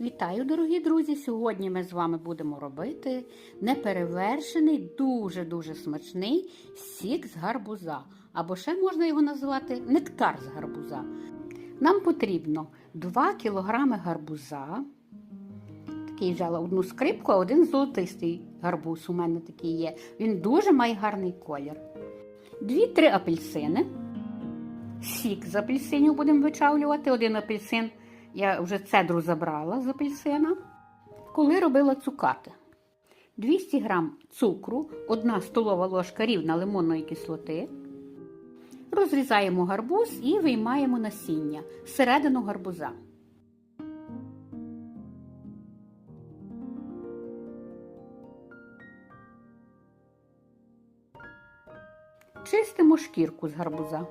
Вітаю, дорогі друзі! Сьогодні ми з вами будемо робити неперевершений, дуже-дуже смачний сік з гарбуза. Або ще можна його назвати нектар з гарбуза. Нам потрібно 2 кг гарбуза. Такий взяла одну скрипку, а один золотистий гарбуз у мене такий є. Він дуже має гарний колір. 2-3 апельсини. Сік з апельсинів будемо вичавлювати. Один апельсин. Я вже цедру забрала з апельсина. Коли робила цукати. 200 г цукру, 1 столова ложка рівна лимонної кислоти. Розрізаємо гарбуз і виймаємо насіння середину гарбуза. Чистимо шкірку з гарбуза.